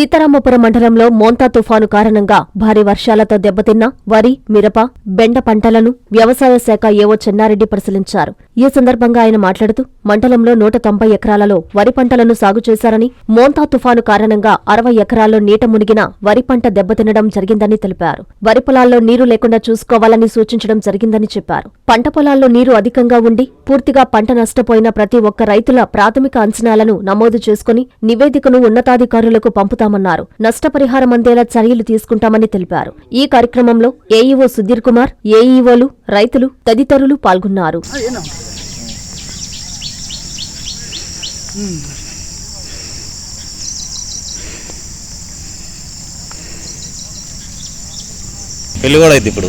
సీతారామపురం మండలంలో మోంతా తుఫాను కారణంగా భారీ వర్షాలతో దెబ్బతిన్న వరి మిరప బెండ పంటలను వ్యవసాయ శాఖ ఏవో చెన్నారెడ్డి పరిశీలించారు. ఈ సందర్భంగా ఆయన మాట్లాడుతూ మండలంలో నూట తొంభై ఎకరాలలో వరి పంటలను సాగు చేశారని మోంతా తుఫాను కారణంగా అరవై ఎకరాల్లో నీట మునిగిన వరి పంట దెబ్బతినడం జరిగిందని తెలిపారు. వరి పొలాల్లో నీరు లేకుండా చూసుకోవాలని సూచించడం జరిగిందని చెప్పారు. పంట పొలాల్లో నీరు అధికంగా ఉండి పూర్తిగా పంట నష్టపోయిన ప్రతి ఒక్క రైతుల ప్రాథమిక అంచనాలను నమోదు చేసుకుని నివేదికను ఉన్నతాధికారులకు పంపుతాం చేస్తామన్నారు. నష్టపరిహారం అందేలా చర్యలు తీసుకుంటామని తెలిపారు. ఈ కార్యక్రమంలో ఏఈఓ సుధీర్ కుమార్ ఏఈఓలు రైతులు తదితరులు పాల్గొన్నారు. పెళ్ళి కూడా అయితే ఇప్పుడు.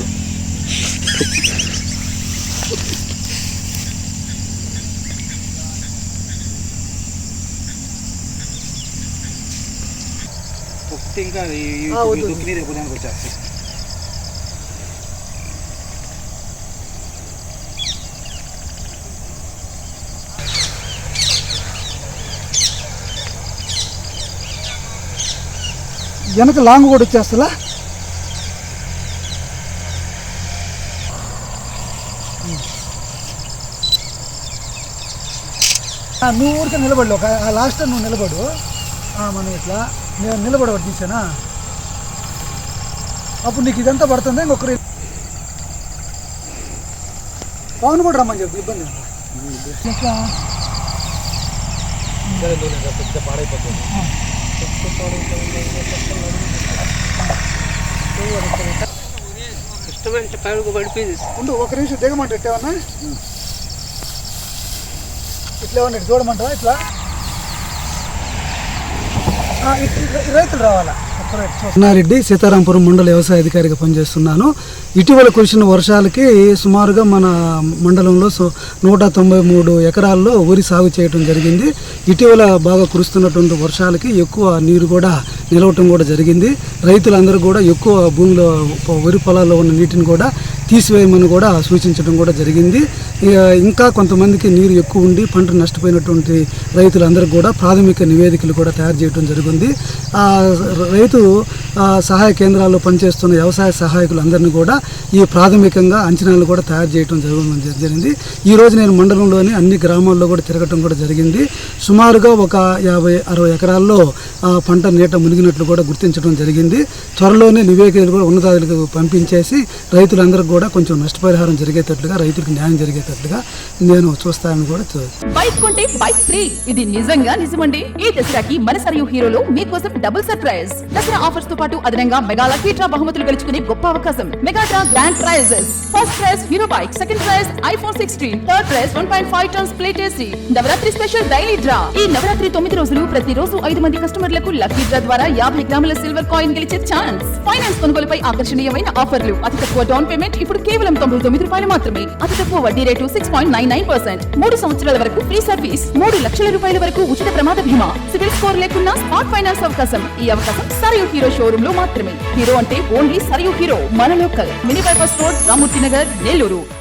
ఇంకా వచ్చేసి వెనక లాంగ్ కూడా వచ్చేస్తా నువ్వు ఊరికే నిలబడు ఒక లాస్ట్ నువ్వు నిలబడు. మనం ఇట్లా నేను నిలబడబడి తీసానా అప్పుడు నీకు ఇదంతా పడుతుంది ఇంకొకరు? పవన్ కూడా రమ్మని చెప్పి ఇబ్బంది. ఇట్లా ఇష్టమైన పైకి పడిపోయింది. ఉండు ఒక నిమిషం దిగమంటే ఎట్టేమన్నా ఇట్లా ఏమన్నా చూడమంటావా ఇట్లా? రైతులు రావాలా? రెడ్డి సీతారాంపురం మండల వ్యవసాయ అధికారిగా పనిచేస్తున్నాను. ఇటీవల కురిసిన వర్షాలకి సుమారుగా మన మండలంలో సో నూట తొంభై మూడు ఎకరాల్లో వరి సాగు చేయడం జరిగింది. ఇటీవల బాగా కురుస్తున్నటువంటి వర్షాలకి ఎక్కువ నీరు కూడా నిలవటం కూడా జరిగింది. రైతులందరూ కూడా ఎక్కువ భూమిలో వరి పొలాల్లో ఉన్న నీటిని కూడా తీసివేయమని కూడా సూచించడం కూడా జరిగింది. ఇంకా కొంతమందికి నీరు ఎక్కువ ఉండి పంట నష్టపోయినటువంటి రైతులందరికీ కూడా ప్రాథమిక నివేదికలు కూడా తయారు చేయడం జరిగింది. రైతు సహాయ కేంద్రాల్లో పనిచేస్తున్న వ్యవసాయ సహాయకులందరినీ కూడా ఈ ప్రాథమికంగా అంచనాలు కూడా తయారు చేయడం జరగడం జరిగింది. ఈ రోజు నేను మండలంలోని అన్ని గ్రామాల్లో కూడా తిరగటం కూడా జరిగింది. సుమారుగా ఒక యాభై అరవై ఎకరాల్లో పంట నీట మునిగినట్లు కూడా గుర్తించడం జరిగింది. త్వరలోనే నివేదికలు కూడా ఉన్నతాధికారులకు పంపించేసి రైతులందరికీ కూడా కొంచెం నష్టపరిహారం జరిగేటట్లుగా రైతులకు న్యాయం జరిగేటట్లుగా నేను చూస్తానని కూడా బైక్ కొంటే బైక్ ఫ్రీ. ఇది నిజంగా నిజమండి. ఈ దసరాకి మన సరియు మీకోసం డబుల్ సర్ప్రైజ్. దసరా ఆఫర్స్తో పాటు అదనంగా మెగా లక్కీ డ్రా బహుమతులు గెలుచుకునే గొప్ప అవకాశం. Mega draw grand prizes. First prize Hero bike second prize iPhone sixteen third prize one point five tons plate AC Navaratri special daily draw ఈ నవరాత్రి తొమ్మిది రోజులు ప్రతిరోజు ఐదు మంది కస్టమర్లకు లక్కీ డ్రా ద్వారా యాభై గ్రాముల సిల్వర్ కాయిన్ గెలిచే ఛాన్స్ ఫైనాన్స్ కొనుగోలుపై ఆకర్షణీయమైన ఆఫర్లు అతి తక్కువ డౌన్ పేమెంట్ ఇప్పుడు కేవలం తొంభై తొమ్మిది రూపాయలు మాత్రమే. అతి తక్కువ వడ్డీ rate six point nine nine percent మూడు సంవత్సరాల వరకు ఫ్రీ సర్వీస్ మూడు లక్షల రూపాయల వరకు ఉచిత ప్రమాద బీమా. సివిల్ స్కోర్ లేకున్నా స్మార్ట్ ఫైనాన్స్ అవకాశం. ఈ అవకాశం సరియు హీరో షో లో మాత్రమే. హీరో అంటే ఓన్లీ సరియు హీరో. మన local mini bypass road Ramurthy Nagar Nellore.